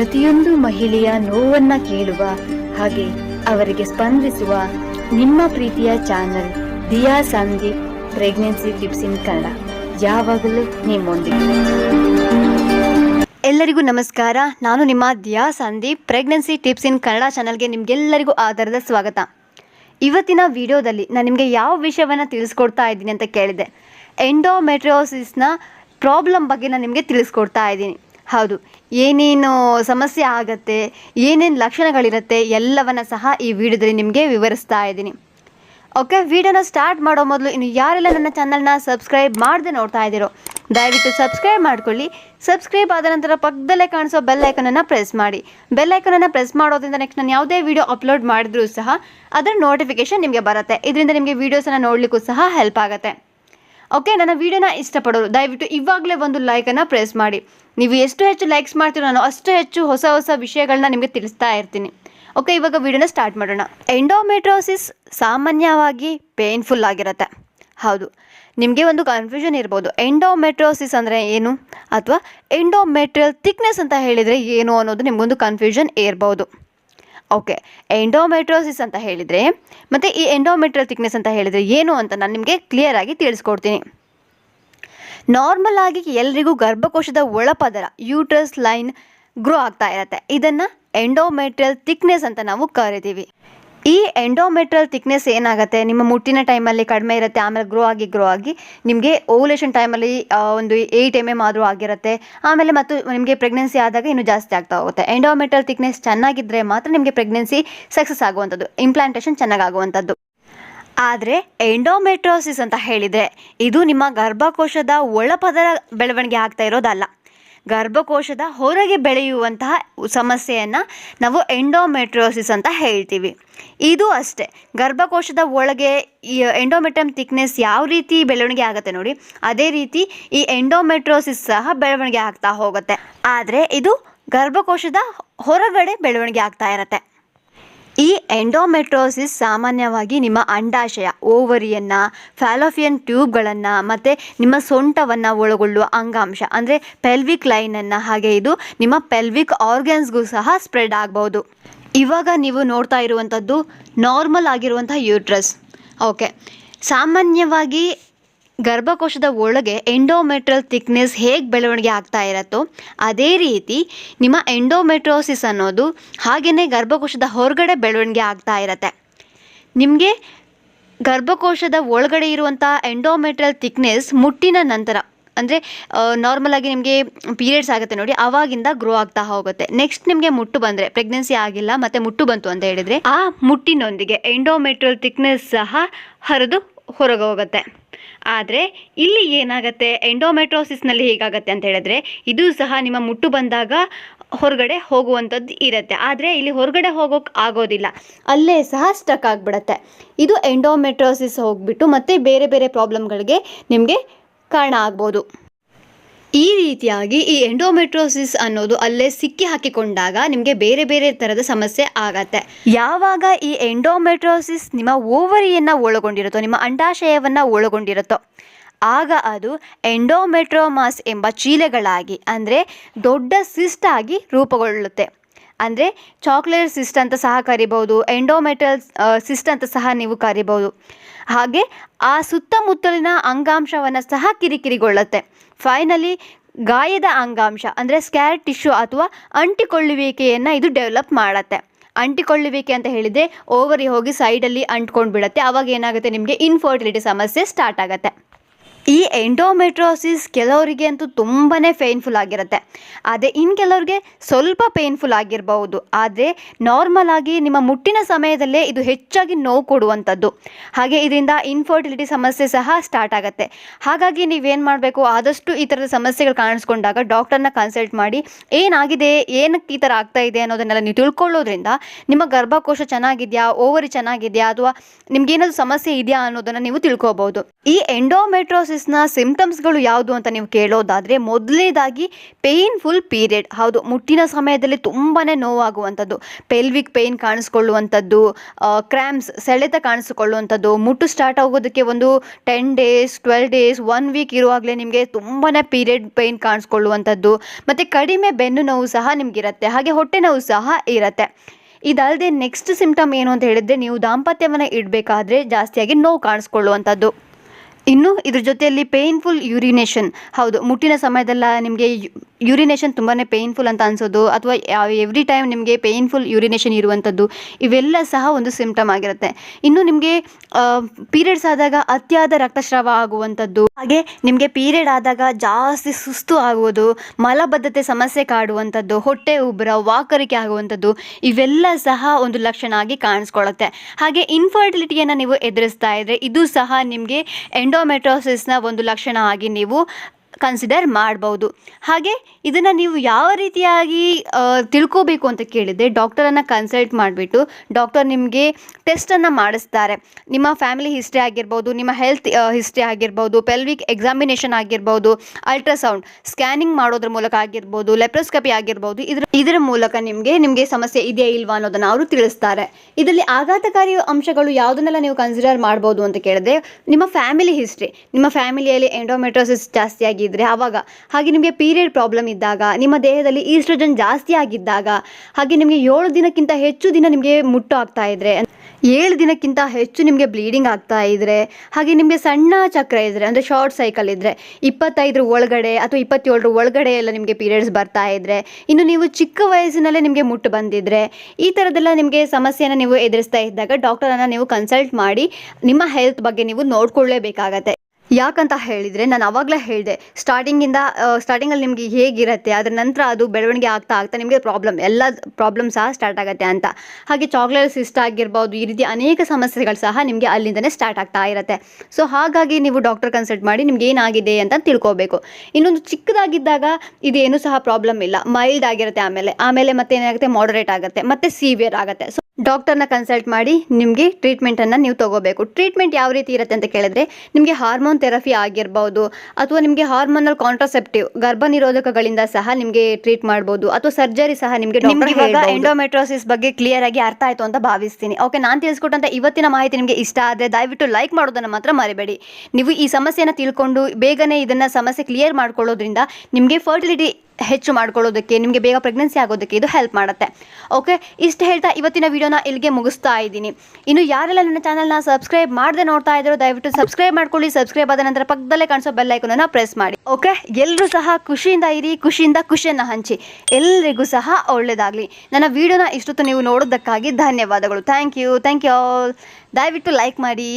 ಪ್ರತಿಯೊಂದು ಮಹಿಳೆಯ ನೋವನ್ನ ಕೇಳುವ ಹಾಗೆ ಅವರಿಗೆ ಸ್ಪಂದಿಸುವ ನಿಮ್ಮ ಪ್ರೀತಿಯ channel Diya Sandeep pregnancy tips in Kannada. ಯಾವಾಗಲೂ ನಿಮ್ಮೊಂದಿಗೆ ಎಲ್ಲರಿಗೂ ನಮಸ್ಕಾರ. ನಾನು ನಿಮ್ಮ Diya Sandeep pregnancy tips in Kannada ಚಾನಲ್ಗೆ ನಿಮಗೆಲ್ಲರಿಗೂ ಆಧಾರದ ಸ್ವಾಗತ. ಇವತ್ತಿನ ವಿಡಿಯೋದಲ್ಲಿ ನಾನು ನಿಮಗೆ ಯಾವ ವಿಷಯವನ್ನು ತಿಳಿಸ್ಕೊಡ್ತಾ ಇದ್ದೀನಿ ಅಂತ ಕೇಳಿದೆ. ಎಂಡೋಮೆಟ್ರಿಯೋಸಿಸ್ನ ಪ್ರಾಬ್ಲಮ್ ಬಗ್ಗೆ ನಾನು ನಿಮಗೆ ತಿಳಿಸ್ಕೊಡ್ತಾ ಇದ್ದೀನಿ. ಹೌದು. ಏನೇನು ಸಮಸ್ಯೆ ಆಗತ್ತೆ, ಏನೇನು ಲಕ್ಷಣಗಳಿರುತ್ತೆ, ಎಲ್ಲವನ್ನ ಸಹ ಈ ವಿಡಿಯೋದಲ್ಲಿ ನಿಮಗೆ ವಿವರಿಸ್ತಾ ಇದ್ದೀನಿ. ಓಕೆ, ವಿಡಿಯೋನ ಸ್ಟಾರ್ಟ್ ಮಾಡೋ ಮೊದಲು ಇನ್ನು ಯಾರೆಲ್ಲ ನನ್ನ ಚಾನಲ್ನ ಸಬ್ಸ್ಕ್ರೈಬ್ ಮಾಡದೆ ನೋಡ್ತಾ ಇದ್ದೀರೋ, ದಯವಿಟ್ಟು ಸಬ್ಸ್ಕ್ರೈಬ್ ಮಾಡ್ಕೊಳ್ಳಿ. ಸಬ್ಸ್ಕ್ರೈಬ್ ಆದ ನಂತರ ಪಕ್ಕದಲ್ಲೇ ಕಾಣಿಸೋ ಬೆಲ್ ಐಕನನ್ನು ಪ್ರೆಸ್ ಮಾಡಿ. ಬೆಲ್ ಐಕನನ್ನು ಪ್ರೆಸ್ ಮಾಡೋದ್ರಿಂದ ನೆಕ್ಸ್ಟ್ ನಾನು ಯಾವುದೇ ವೀಡಿಯೋ ಅಪ್ಲೋಡ್ ಮಾಡಿದ್ರೂ ಸಹ ಅದರ ನೋಟಿಫಿಕೇಶನ್ ನಿಮಗೆ ಬರುತ್ತೆ. ಇದರಿಂದ ನಿಮಗೆ ವೀಡಿಯೋಸನ್ನು ನೋಡಲಿಕ್ಕೂ ಸಹ ಹೆಲ್ಪ್ ಆಗುತ್ತೆ. ಓಕೆ ನನ್ನ ವಿಡಿಯೋನ ಇಷ್ಟಪಡೋರು, ದಯವಿಟ್ಟು ಇವಾಗಲೇ ಒಂದು ಲೈಕನ್ನು ಪ್ರೆಸ್ ಮಾಡಿ. ನೀವು ಎಷ್ಟು ಹೆಚ್ಚು ಲೈಕ್ಸ್ ಮಾಡ್ತೀರೋ ನಾನು ಅಷ್ಟು ಹೆಚ್ಚು ಹೊಸ ಹೊಸ ವಿಷಯಗಳನ್ನ ನಿಮಗೆ ತಿಳಿಸ್ತಾ ಇರ್ತೀನಿ. ಓಕೆ ಇವಾಗ ವಿಡಿಯೋನ ಸ್ಟಾರ್ಟ್ ಮಾಡೋಣ. ಎಂಡೋಮೆಟ್ರೋಸಿಸ್ ಸಾಮಾನ್ಯವಾಗಿ ಪೇನ್ಫುಲ್ ಆಗಿರುತ್ತೆ. ಹೌದು, ನಿಮಗೆ ಒಂದು ಕನ್ಫ್ಯೂಷನ್ ಇರ್ಬೋದು. ಎಂಡೋಮೆಟ್ರೋಸಿಸ್ ಅಂದರೆ ಏನು? ಅಥವಾ ಎಂಡೋಮೆಟ್ರಿಯಲ್ ಥಿಕ್ನೆಸ್ ಅಂತ ಹೇಳಿದರೆ ಏನು ಅನ್ನೋದು ನಿಮಗೊಂದು ಕನ್ಫ್ಯೂಷನ್ ಇರ್ಬೋದು. ಓಕೆ ಎಂಡೋಮೆಟ್ರೋಸಿಸ್ ಅಂತ ಹೇಳಿದರೆ, ಮತ್ತು ಈ ಎಂಡೋಮೆಟ್ರಲ್ ಥಿಕ್ನೆಸ್ ಅಂತ ಹೇಳಿದರೆ ಏನು ಅಂತ ನಾನು ನಿಮಗೆ ಕ್ಲಿಯರಾಗಿ ತಿಳಿಸ್ಕೊಡ್ತೀನಿ. ನಾರ್ಮಲ್ ಆಗಿ ಎಲ್ರಿಗೂ ಗರ್ಭಕೋಶದ ಒಳಪದರ ಯೂಟ್ರಸ್ ಲೈನ್ ಗ್ರೋ ಆಗ್ತಾ ಇರುತ್ತೆ. ಇದನ್ನು ಎಂಡೋಮೆಟ್ರಿಯಲ್ ಥಿಕ್ನೆಸ್ ಅಂತ ನಾವು ಕರಿತೀವಿ. ಈ ಎಂಡೋಮೆಟ್ರಲ್ ಥಿಕ್ನೆಸ್ ಏನಾಗುತ್ತೆ? ನಿಮ್ಮ ಮುಟ್ಟಿನ ಟೈಮಲ್ಲಿ ಕಡಿಮೆ ಇರುತ್ತೆ, ಆಮೇಲೆ ಗ್ರೋ ಆಗಿ ಗ್ರೋ ಆಗಿ ನಿಮಗೆ ಓವುಲೇಷನ್ ಟೈಮಲ್ಲಿ ಒಂದು ಏಯ್ಟ್ ಎಂ ಎಂ ಆದರೂ ಆಗಿರುತ್ತೆ. ಆಮೇಲೆ ಮತ್ತು ನಿಮಗೆ ಪ್ರೆಗ್ನೆನ್ಸಿ ಆದಾಗ ಇನ್ನೂ ಜಾಸ್ತಿ ಆಗ್ತಾ ಹೋಗುತ್ತೆ. ಎಂಡೋಮೆಟ್ರಲ್ ಥಿಕ್ನೆಸ್ ಚೆನ್ನಾಗಿದ್ದರೆ ಮಾತ್ರ ನಿಮಗೆ ಪ್ರೆಗ್ನೆನ್ಸಿ ಸಕ್ಸಸ್ ಆಗುವಂಥದ್ದು ಇಂಪ್ಲಾಂಟೇಷನ್ ಚೆನ್ನಾಗಾಗುವಂಥದ್ದು. ಆದರೆ ಎಂಡೋಮೆಟ್ರೋಸಿಸ್ ಅಂತ ಹೇಳಿದರೆ ಇದು ನಿಮ್ಮ ಗರ್ಭಕೋಶದ ಒಳಪದರ ಬೆಳವಣಿಗೆ ಆಗ್ತಾ ಇರೋದಲ್ಲ. ಗರ್ಭಕೋಶದ ಹೊರಗೆ ಬೆಳೆಯುವಂತಹ ಸಮಸ್ಯೆಯನ್ನು ನಾವು ಎಂಡೋಮೆಟ್ರೋಸಿಸ್ ಅಂತ ಹೇಳ್ತೀವಿ. ಇದು ಅಷ್ಟೇ. ಗರ್ಭಕೋಶದ ಒಳಗೆ ಈ ಥಿಕ್ನೆಸ್ ಯಾವ ರೀತಿ ಬೆಳವಣಿಗೆ ಆಗುತ್ತೆ ನೋಡಿ. ಅದೇ ರೀತಿ ಈ ಎಂಡೋಮೆಟ್ರೋಸಿಸ್ ಸಹ ಬೆಳವಣಿಗೆ ಆಗ್ತಾ ಹೋಗುತ್ತೆ. ಆದರೆ ಇದು ಗರ್ಭಕೋಶದ ಹೊರಗಡೆ ಬೆಳವಣಿಗೆ ಆಗ್ತಾ ಇರುತ್ತೆ. ಈ ಎಂಡೋಮೆಟ್ರೋಸಿಸ್ ಸಾಮಾನ್ಯವಾಗಿ ನಿಮ್ಮ ಅಂಡಾಶಯ, ಓವರಿಯನ್ನು, ಫ್ಯಾಲೋಫಿಯನ್ ಟ್ಯೂಬ್ಗಳನ್ನು ಮತ್ತು ನಿಮ್ಮ ಸೊಂಟವನ್ನು ಒಳಗೊಳ್ಳುವ ಅಂಗಾಂಶ, ಅಂದರೆ ಪೆಲ್ವಿಕ್ ಲೈನನ್ನು ಹಾಗೆ ಇದು ನಿಮ್ಮ ಪೆಲ್ವಿಕ್ ಆರ್ಗನ್ಸ್ಗೂ ಸಹ ಸ್ಪ್ರೆಡ್ ಆಗ್ಬೋದು ಇವಾಗ ನೀವು ನೋಡ್ತಾ ಇರುವಂಥದ್ದು ನಾರ್ಮಲ್ ಆಗಿರುವಂಥ ಯೂಟ್ರಸ್ ಓಕೆ ಸಾಮಾನ್ಯವಾಗಿ ಗರ್ಭಕೋಶದ ಒಳಗೆ ಎಂಡೋಮೆಟ್ರಲ್ ಥಿಕ್ನೆಸ್ ಹೇಗೆ ಬೆಳವಣಿಗೆ ಆಗ್ತಾ ಇರತ್ತೋ, ಅದೇ ರೀತಿ ನಿಮ್ಮ ಎಂಡೋಮೆಟ್ರೋಸಿಸ್ ಅನ್ನೋದು ಹಾಗೆಯೇ ಗರ್ಭಕೋಶದ ಹೊರಗಡೆ ಬೆಳವಣಿಗೆ ಆಗ್ತಾ ಇರತ್ತೆ. ನಿಮಗೆ ಗರ್ಭಕೋಶದ ಒಳಗಡೆ ಇರುವಂಥ ಎಂಡೋಮೆಟ್ರಲ್ ಥಿಕ್ನೆಸ್ ಮುಟ್ಟಿನ ನಂತರ, ಅಂದರೆ ನಾರ್ಮಲ್ ಆಗಿ ನಿಮಗೆ ಪೀರಿಯಡ್ಸ್ ಆಗುತ್ತೆ ನೋಡಿ, ಅವಾಗಿಂದ ಗ್ರೋ ಆಗ್ತಾ ಹೋಗುತ್ತೆ. ನೆಕ್ಸ್ಟ್ ನಿಮಗೆ ಮುಟ್ಟು ಬಂದರೆ ಪ್ರೆಗ್ನೆನ್ಸಿ ಆಗಿಲ್ಲ, ಮತ್ತು ಮುಟ್ಟು ಬಂತು ಅಂತ ಹೇಳಿದರೆ, ಆ ಮುಟ್ಟಿನೊಂದಿಗೆ ಎಂಡೋಮೆಟ್ರಲ್ ಥಿಕ್ನೆಸ್ ಸಹ ಹರಿದು ಹೊರಗೆ ಹೋಗುತ್ತೆ ಆದರೆ ಇಲ್ಲಿ ಏನಾಗುತ್ತೆ? ಎಂಡೋಮೆಟ್ರೋಸಿಸ್ನಲ್ಲಿ ಹೇಗಾಗುತ್ತೆ ಅಂತ ಹೇಳಿದ್ರೆ, ಇದು ಸಹ ನಿಮ್ಮ ಮುಟ್ಟು ಬಂದಾಗ ಹೊರಗಡೆ ಹೋಗುವಂಥದ್ದು ಇರುತ್ತೆ. ಆದರೆ ಇಲ್ಲಿ ಹೊರಗಡೆ ಹೋಗೋಕೆ ಆಗೋದಿಲ್ಲ. ಅಲ್ಲೇ ಸಹ ಸ್ಟಕ್ ಆಗಿಬಿಡತ್ತೆ. ಇದು ಎಂಡೋಮೆಟ್ರೋಸಿಸ್ ಹೋಗ್ಬಿಟ್ಟು ಮತ್ತೆ ಬೇರೆ ಬೇರೆ ಪ್ರಾಬ್ಲಮ್ಗಳಿಗೆ ನಿಮಗೆ ಕಾರಣ ಆಗ್ಬೋದು. ಈ ರೀತಿಯಾಗಿ ಈ ಎಂಡೋಮೆಟ್ರೋಸಿಸ್ ಅನ್ನೋದು ಅಲ್ಲೇ ಸಿಕ್ಕಿ ಹಾಕಿಕೊಂಡಾಗ ನಿಮಗೆ ಬೇರೆ ಬೇರೆ ಥರದ ಸಮಸ್ಯೆ ಆಗತ್ತೆ. ಯಾವಾಗ ಈ ಎಂಡೋಮೆಟ್ರೋಸಿಸ್ ನಿಮ್ಮ ಓವರಿಯನ್ನು ಒಳಗೊಂಡಿರುತ್ತೋ, ನಿಮ್ಮ ಅಂಡಾಶಯವನ್ನು ಒಳಗೊಂಡಿರುತ್ತೋ, ಆಗ ಅದು ಎಂಡೋಮೆಟ್ರೋಮಾಸ್ ಎಂಬ ಚೀಲೆಗಳಾಗಿ ಅಂದರೆ ದೊಡ್ಡ ಸಿಸ್ಟ್ ಆಗಿ ರೂಪುಗೊಳ್ಳುತ್ತೆ. ಅಂದರೆ ಚಾಕ್ಲೇಟ್ ಸಿಸ್ಟ್ ಅಂತ ಸಹ ಕರಿಬೋದು ಎಂಡೋಮೆಟಲ್ ಸಿಸ್ಟ್ ಅಂತ ಸಹ ನೀವು ಕರಿಬೋದು ಹಾಗೆ ಆ ಸುತ್ತಮುತ್ತಲಿನ ಅಂಗಾಂಶವನ್ನು ಸಹ ಕಿರಿಕಿರಿಗೊಳ್ಳುತ್ತೆ. ಫೈನಲಿ ಗಾಯದ ಅಂಗಾಂಶ ಅಂದರೆ ಸ್ಕ್ಯಾರ್ ಟಿಶ್ಯೂ ಅಥವಾ ಅಂಟಿಕೊಳ್ಳುವಿಕೆಯನ್ನು ಇದು ಡೆವಲಪ್ ಮಾಡುತ್ತೆ. ಅಂಟಿಕೊಳ್ಳುವಿಕೆ ಅಂತ ಹೇಳಿದರೆ ಓವರಿ ಹೋಗಿ ಸೈಡಲ್ಲಿ ಅಂಟ್ಕೊಂಡು ಬಿಡುತ್ತೆ ಆವಾಗ ಏನಾಗುತ್ತೆ ನಿಮಗೆ ಇನ್ಫರ್ಟಿಲಿಟಿ ಸಮಸ್ಯೆ ಸ್ಟಾರ್ಟ್ ಆಗುತ್ತೆ. ಈ ಎಂಡೋಮೆಟ್ರೋಸಿಸ್ ಕೆಲವರಿಗೆ ಅಂತೂ ತುಂಬಾ ಪೇನ್ಫುಲ್ ಆಗಿರುತ್ತೆ. ಅದೇ ಇನ್ನು ಕೆಲವರಿಗೆ ಸ್ವಲ್ಪ ಪೇನ್ಫುಲ್ ಆಗಿರಬಹುದು. ಆದರೆ ನಾರ್ಮಲ್ ಆಗಿ ನಿಮ್ಮ ಮುಟ್ಟಿನ ಸಮಯದಲ್ಲೇ ಇದು ಹೆಚ್ಚಾಗಿ ನೋವು ಕೊಡುವಂಥದ್ದು. ಹಾಗೆ ಇದರಿಂದ ಇನ್ಫರ್ಟಿಲಿಟಿ ಸಮಸ್ಯೆ ಸಹ ಸ್ಟಾರ್ಟ್ ಆಗುತ್ತೆ. ಹಾಗಾಗಿ ನೀವೇನು ಮಾಡಬೇಕು? ಆದಷ್ಟು ಈ ಥರದ ಸಮಸ್ಯೆಗಳು ಕಾಣಿಸ್ಕೊಂಡಾಗ ಡಾಕ್ಟರ್ನ ಕನ್ಸಲ್ಟ್ ಮಾಡಿ ಏನಾಗಿದೆ? ಏನಕ್ಕೆ ಈ ಥರ ಆಗ್ತಾ ಇದೆ ಅನ್ನೋದನ್ನೆಲ್ಲ ನೀವು ತಿಳ್ಕೊಳ್ಳೋದ್ರಿಂದ ನಿಮ್ಮ ಗರ್ಭಕೋಶ ಚೆನ್ನಾಗಿದೆಯಾ? ಓವರಿ ಚೆನ್ನಾಗಿದೆಯಾ? ಅಥವಾ ನಿಮ್ಗೇನಾದ್ರು ಸಮಸ್ಯೆ ಇದೆಯಾ ಅನ್ನೋದನ್ನು ನೀವು ತಿಳ್ಕೊಬೋದು ಈ ಎಂಡೋಮೆಟ್ರೋಸಿಸ್ನ ಸಿಂಪ್ಟಮ್ಸ್ಗಳು ಯಾವುದು ಅಂತ ನೀವು ಕೇಳೋದಾದರೆ ಮೊದಲನೇದಾಗಿ ಪೇಯ್ನ್ಫುಲ್ ಪೀರಿಯಡ್ ಹೌದು, ಮುಟ್ಟಿನ ಸಮಯದಲ್ಲಿ ತುಂಬಾ ನೋವಾಗುವಂಥದ್ದು. ಪೆಲ್ವಿಕ್ ಪೇಯ್ನ್ ಕಾಣಿಸ್ಕೊಳ್ಳುವಂಥದ್ದು ಕ್ರ್ಯಾಮ್ಸ್ ಸೆಳೆತ ಕಾಣಿಸ್ಕೊಳ್ಳುವಂಥದ್ದು. ಮುಟ್ಟು ಸ್ಟಾರ್ಟ್ ಆಗೋದಕ್ಕೆ ಒಂದು ten days twelve days one week ಇರುವಾಗಲೇ ನಿಮಗೆ ತುಂಬಾ ಪೀರಿಯಡ್ ಪೇಯ್ನ್ ಕಾಣಿಸ್ಕೊಳ್ಳುವಂಥದ್ದು. ಮತ್ತು ಕಡಿಮೆ ಬೆನ್ನು ನೋವು ಸಹ ನಿಮಗಿರುತ್ತೆ. ಹಾಗೆ ಹೊಟ್ಟೆ ನೋವು ಸಹ ಇರುತ್ತೆ. ಇದಲ್ಲದೆ ನೆಕ್ಸ್ಟ್ ಸಿಮ್ಟಮ್ ಏನು ಅಂತ ಹೇಳಿದ್ರೆ, ನೀವು ದಾಂಪತ್ಯವನ್ನು ಇಡಬೇಕಾದ್ರೆ ಜಾಸ್ತಿಯಾಗಿ ನೋವು ಕಾಣಿಸ್ಕೊಳ್ಳುವಂಥದ್ದು. ಇನ್ನು ಇದ್ರ ಜೊತೆಯಲ್ಲಿ ಪೇಯ್ನ್ಫುಲ್ ಯೂರಿನೇಷನ್ ಹೌದು ಮುಟ್ಟಿನ ಸಮಯದಲ್ಲ ನಿಮಗೆ ಯೂರಿನೇಷನ್ ತುಂಬಾ ಪೇಯ್ನ್ಫುಲ್ ಅಂತ ಅನ್ಸೋದು, ಅಥವಾ ಎವ್ರಿ ಟೈಮ್ ನಿಮಗೆ ಪೇಯ್ನ್ಫುಲ್ ಯೂರಿನೇಷನ್ ಇರುವಂಥದ್ದು, ಇವೆಲ್ಲ ಸಹ ಒಂದು ಸಿಂಪ್ಟಮ್ ಆಗಿರುತ್ತೆ. ಇನ್ನು ನಿಮಗೆ ಪೀರಿಯಡ್ಸ್ ಆದಾಗ ಅತಿಯಾದ ರಕ್ತಸ್ರಾವ ಆಗುವಂಥದ್ದು, ಹಾಗೆ ನಿಮಗೆ ಪೀರಿಯಡ್ ಆದಾಗ ಜಾಸ್ತಿ ಸುಸ್ತು ಆಗುವುದು, ಮಲಬದ್ಧತೆ ಸಮಸ್ಯೆ ಕಾಡುವಂಥದ್ದು, ಹೊಟ್ಟೆ ಉಬ್ಬರ ವಾಕರಿಕೆ ಆಗುವಂಥದ್ದು, ಇವೆಲ್ಲ ಸಹ ಒಂದು ಲಕ್ಷಣ ಆಗಿ ಕಾಣಿಸ್ಕೊಳ್ಳುತ್ತೆ ಹಾಗೆ ಇನ್ಫರ್ಟಿಲಿಟಿಯನ್ನು ನೀವು ಎದುರಿಸ್ತಾ ಇದ್ರೆ, ಇದು ಸಹ ನಿಮಗೆ ಎಂಡೋಮೆಟ್ರೋಸಿಸ್ನ ಒಂದು ಲಕ್ಷಣ ಆಗಿ ನೀವು ಕನ್ಸಿಡರ್ ಮಾಡ್ಬೋದು. ಹಾಗೆ ಇದನ್ನು ನೀವು ಯಾವ ರೀತಿಯಾಗಿ ತಿಳ್ಕೋಬೇಕು ಅಂತ ಕೇಳಿದರೆ ಡಾಕ್ಟರನ್ನು ಕನ್ಸಲ್ಟ್ ಮಾಡಿಬಿಟ್ಟು ಡಾಕ್ಟರ್ ನಿಮಗೆ ಟೆಸ್ಟನ್ನು ಮಾಡಿಸ್ತಾರೆ. ನಿಮ್ಮ ಫ್ಯಾಮಿಲಿ ಹಿಸ್ಟ್ರಿ ಆಗಿರ್ಬೋದು, ನಿಮ್ಮ ಹೆಲ್ತ್ ಹಿಸ್ಟ್ರಿ ಆಗಿರ್ಬೋದು ಪೆಲ್ವಿಕ್ ಎಕ್ಸಾಮಿನೇಷನ್ ಆಗಿರ್ಬೋದು ಅಲ್ಟ್ರಾಸೌಂಡ್ ಸ್ಕ್ಯಾನಿಂಗ್ ಮಾಡೋದ್ರ ಮೂಲಕ ಆಗಿರ್ಬೋದು ಲೆಪ್ರೋಸ್ಕಪಿ ಆಗಿರ್ಬೋದು, ಇದರ ಇದರ ಮೂಲಕ ನಿಮಗೆ ನಿಮಗೆ ಸಮಸ್ಯೆ ಇದೆಯಾ ಇಲ್ವಾ ಅನ್ನೋದನ್ನು ಅವರು ತಿಳಿಸ್ತಾರೆ. ಇದರಲ್ಲಿ ಆಘಾತಕಾರಿ ಅಂಶಗಳು ಯಾವುದನ್ನೆಲ್ಲ ನೀವು ಕನ್ಸಿಡರ್ ಮಾಡ್ಬೋದು ಅಂತ ಕೇಳಿದ್ರೆ ನಿಮ್ಮ ಫ್ಯಾಮಿಲಿ ಹಿಸ್ಟ್ರಿ ನಿಮ್ಮ ಫ್ಯಾಮಿಲಿಯಲ್ಲಿ ಎಂಡೋಮೆಟ್ರೋಸಿಸ್ ಜಾಸ್ತಿ ಆಗಿದ್ದರೆ ಆವಾಗ ಹಾಗೆ ನಿಮಗೆ ಪೀರಿಯಡ್ ಪ್ರಾಬ್ಲಮ್ ಇದ್ದಾಗ, ನಿಮ್ಮ ದೇಹದಲ್ಲಿ ಈಸ್ಟ್ರೋಜನ್ ಜಾಸ್ತಿ ಆಗಿದ್ದಾಗ, ಹಾಗೆ ನಿಮಗೆ ಏಳು ದಿನಕ್ಕಿಂತ ಹೆಚ್ಚು ದಿನ ನಿಮಗೆ ಮುಟ್ಟು ಆಗ್ತಾ ಇದ್ರೆ, ಏಳು ದಿನಕ್ಕಿಂತ ಹೆಚ್ಚು ನಿಮಗೆ ಬ್ಲೀಡಿಂಗ್ ಆಗ್ತಾ ಇದ್ರೆ, ಹಾಗೆ ನಿಮಗೆ ಸಣ್ಣ ಚಕ್ರ ಇದ್ರೆ, ಅಂದರೆ ಶಾರ್ಟ್ ಸೈಕಲ್ ಇದ್ದರೆ ಇಪ್ಪತ್ತೈದರ ಒಳಗಡೆ ಅಥವಾ ಇಪ್ಪತ್ತೇಳರ ಒಳಗಡೆ ಎಲ್ಲ ನಿಮಗೆ ಪೀರಿಯಡ್ಸ್ ಬರ್ತಾ ಇದ್ರೆ, ಇನ್ನು ನೀವು ಚಿಕ್ಕ ವಯಸ್ಸಿನಲ್ಲೇ ನಿಮಗೆ ಮುಟ್ಟು ಬಂದಿದ್ರೆ, ಈ ಥರದ್ದೆಲ್ಲ ನಿಮಗೆ ಸಮಸ್ಯೆಯನ್ನು ನೀವು ಎದುರಿಸ್ತಾ ಇದ್ದಾಗ ಡಾಕ್ಟರನ್ನು ನೀವು ಕನ್ಸಲ್ಟ್ ಮಾಡಿ, ನಿಮ್ಮ ಹೆಲ್ತ್ ಬಗ್ಗೆ ನೀವು ನೋಡ್ಕೊಳ್ಳೇಬೇಕಾಗತ್ತೆ. ಯಾಕಂತ ಹೇಳಿದರೆ ನಾನು ಅವಾಗಲೇ ಹೇಳಿದೆ ಸ್ಟಾರ್ಟಿಂಗಿಂದ ಸ್ಟಾರ್ಟಿಂಗಲ್ಲಿ ನಿಮಗೆ ಹೇಗಿರುತ್ತೆ, ಅದರ ನಂತರ ಅದು ಬೆಳವಣಿಗೆ ಆಗ್ತಾ ಆಗ್ತಾ ನಿಮಗೆ ಪ್ರಾಬ್ಲಮ್ ಎಲ್ಲ ಪ್ರಾಬ್ಲಮ್ ಸಹ ಸ್ಟಾರ್ಟ್ ಆಗುತ್ತೆ ಅಂತ. ಹಾಗೆ ಚಾಕ್ಲೇಟ್ ಇಷ್ಟ ಆಗಿರ್ಬೋದು, ಈ ರೀತಿ ಅನೇಕ ಸಮಸ್ಯೆಗಳು ಸಹ ನಿಮಗೆ ಅಲ್ಲಿಂದನೇ ಸ್ಟಾರ್ಟ್ ಆಗ್ತಾ ಇರುತ್ತೆ. ಸೊ ಹಾಗಾಗಿ ನೀವು ಡಾಕ್ಟರ್ ಕನ್ಸಲ್ಟ್ ಮಾಡಿ ನಿಮ್ಗೆ ಏನಾಗಿದೆ ಅಂತ ತಿಳ್ಕೊಬೇಕು. ಇನ್ನೊಂದು ಚಿಕ್ಕದಾಗಿದ್ದಾಗ ಇದೇನು ಸಹ ಪ್ರಾಬ್ಲಮ್ ಇಲ್ಲ ಮೈಲ್ಡ್ ಆಗಿರುತ್ತೆ ಆಮೇಲೆ ಆಮೇಲೆ ಮತ್ತೆ ಏನಾಗುತ್ತೆ ಮಾಡರೇಟ್ ಆಗುತ್ತೆ, ಮತ್ತೆ ಸಿವಿಯರ್ ಆಗುತ್ತೆ. ಸೊ ಡಾಕ್ಟರ್ನ ಕನ್ಸಲ್ಟ್ ಮಾಡಿ ನಿಮಗೆ ಟ್ರೀಟ್ಮೆಂಟನ್ನು ನೀವು ತಗೋಬೇಕು. ಟ್ರೀಟ್ಮೆಂಟ್ ಯಾವ ರೀತಿ ಇರುತ್ತೆ ಅಂತ ಕೇಳಿದ್ರೆ, ನಿಮಗೆ ಹಾರ್ಮೋನ್ ಥೆರಪಿ ಆಗಿರ್ಬೋದು ಅಥವಾ ನಿಮಗೆ ಹಾರ್ಮೋನಲ್ ಕಾಂಟ್ರಾಸೆಪ್ಟಿವ್ ಗರ್ಭನಿರೋಧಕಗಳಿಂದ ಸಹ ನಿಮಗೆ ಟ್ರೀಟ್ ಮಾಡ್ಬೋದು ಅಥವಾ ಸರ್ಜರಿ ಸಹ ನಿಮಗೆ ಎಂಡೋಮೆಟ್ರೋಸಿಸ್ ಬಗ್ಗೆ ಕ್ಲಿಯರ್ ಆಗಿ ಅರ್ಥ ಆಯಿತು ಅಂತ ಭಾವಿಸ್ತೀನಿ. ಓಕೆ ನಾನು ತಿಳಿಸ್ಕೊಟ್ಟಂತ ಇವತ್ತಿನ ಮಾಹಿತಿ ನಿಮಗೆ ಇಷ್ಟ ಆದರೆ ದಯವಿಟ್ಟು ಲೈಕ್ ಮಾಡೋದನ್ನು ಮಾತ್ರ ಮರಿಬೇಡಿ. ನೀವು ಈ ಸಮಸ್ಯೆನ ತಿಳ್ಕೊಂಡು ಬೇಗನೆ ಇದನ್ನು ಸಮಸ್ಯೆ ಕ್ಲಿಯರ್ ಮಾಡ್ಕೊಳ್ಳೋದ್ರಿಂದ ನಿಮಗೆ ಫರ್ಟಿಲಿಟಿ ಹೆಚ್ಚು ಮಾಡ್ಕೊಳ್ಳೋದಕ್ಕೆ, ನಿಮಗೆ ಬೇಗ ಪ್ರೆಗ್ನೆನ್ಸಿ ಆಗೋದಕ್ಕೆ ಇದು ಹೆಲ್ಪ್ ಮಾಡುತ್ತೆ. ಓಕೆ ಇಷ್ಟು ಹೇಳ್ತಾ ಇವತ್ತಿನ ವಿಡಿಯೋನ ಇಲ್ಲಿಗೆ ಮುಗಿಸ್ತಾ ಇದ್ದೀನಿ. ಇನ್ನು ಯಾರೆಲ್ಲ ನನ್ನ ಚಾನಲ್ನ ಸಬ್ಸ್ಕ್ರೈಬ್ ಮಾಡದೆ ನೋಡ್ತಾ ಇದ್ರು, ದಯವಿಟ್ಟು ಸಬ್ಸ್ಕ್ರೈಬ್ ಮಾಡ್ಕೊಳ್ಳಿ. ಸಬ್ಸ್ಕ್ರೈಬ್ ಆದ ನಂತರ ಪಕ್ಕದಲ್ಲೇ ಕಾಣಿಸೋ ಬೆಲ್ ಐಕನನ್ನು ಪ್ರೆಸ್ ಮಾಡಿ. ಓಕೆ ಎಲ್ಲರೂ ಸಹ ಖುಷಿಯಿಂದ ಇರಿ, ಖುಷಿಯಿಂದ ಖುಷಿಯನ್ನು ಹಂಚಿ. ಎಲ್ಲರಿಗೂ ಸಹ ಒಳ್ಳೆಯದಾಗಲಿ ನನ್ನ ವಿಡಿಯೋನ ಇಷ್ಟೊತ್ತು ನೀವು ನೋಡೋದಕ್ಕಾಗಿ ಧನ್ಯವಾದಗಳು. Thank you thank you all ದಯವಿಟ್ಟು ಲೈಕ್ ಮಾಡಿ.